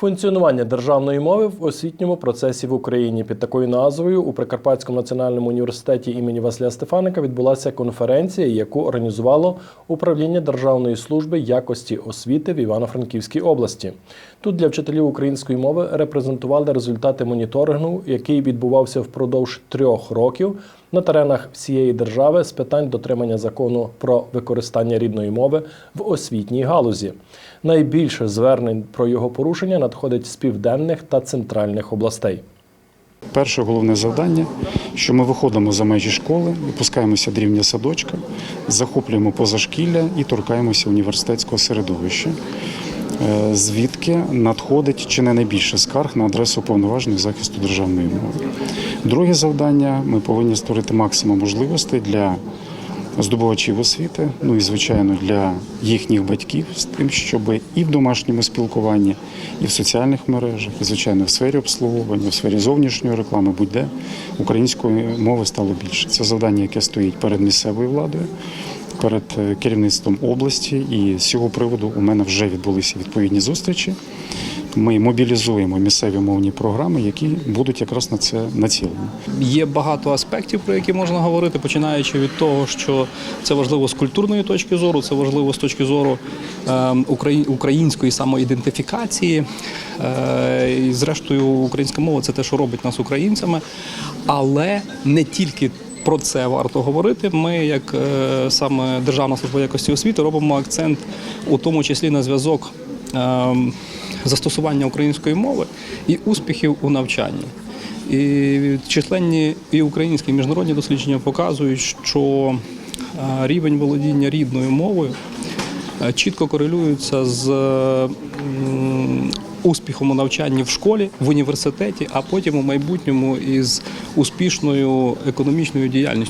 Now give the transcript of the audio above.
Функціонування державної мови в освітньому процесі в Україні під такою назвою у Прикарпатському національному університеті імені Василя Стефаника відбулася конференція, яку організувало управління Державної служби якості освіти в Івано-Франківській області. Тут для вчителів української мови репрезентували результати моніторингу, який відбувався впродовж трьох років на теренах всієї держави з питань дотримання закону про використання рідної мови в освітній галузі. Найбільше звернень про його порушення надходить з південних та центральних областей. Перше головне завдання, що ми виходимо за межі школи, випускаємося до рівня садочка, захоплюємо позашкілля і торкаємося університетського середовища, е, звідки надходить чи не найбільше скарг на адресу повноважень захисту державної мови. Друге завдання ми повинні створити максимум можливостей для здобувачів освіти, ну і звичайно для їхніх батьків з тим, щоб і в домашньому спілкуванні, і в соціальних мережах, і звичайно в сфері обслуговування, в сфері зовнішньої реклами, будь-де української мови стало більше. Це завдання, яке стоїть перед місцевою владою. Перед е, керівництвом області, і з цього приводу у мене вже відбулися відповідні зустрічі. Ми мобілізуємо місцеві мовні програми, які будуть якраз на це націлені. Є багато аспектів, про які можна говорити, починаючи від того, що це важливо з культурної точки зору, це важливо з точки зору е, української самоідентифікації. Е, і зрештою, українська мова це те, що робить нас українцями, але не тільки. Про це варто говорити. Ми, як е, саме Державна служба якості освіти, робимо акцент у тому числі на зв'язок е, застосування української мови і успіхів у навчанні. І численні і українські і міжнародні дослідження показують, що е, рівень володіння рідною мовою е, чітко корелюється з успіхом у навчанні в школі, в університеті, а потім у майбутньому із успішною економічною діяльністю.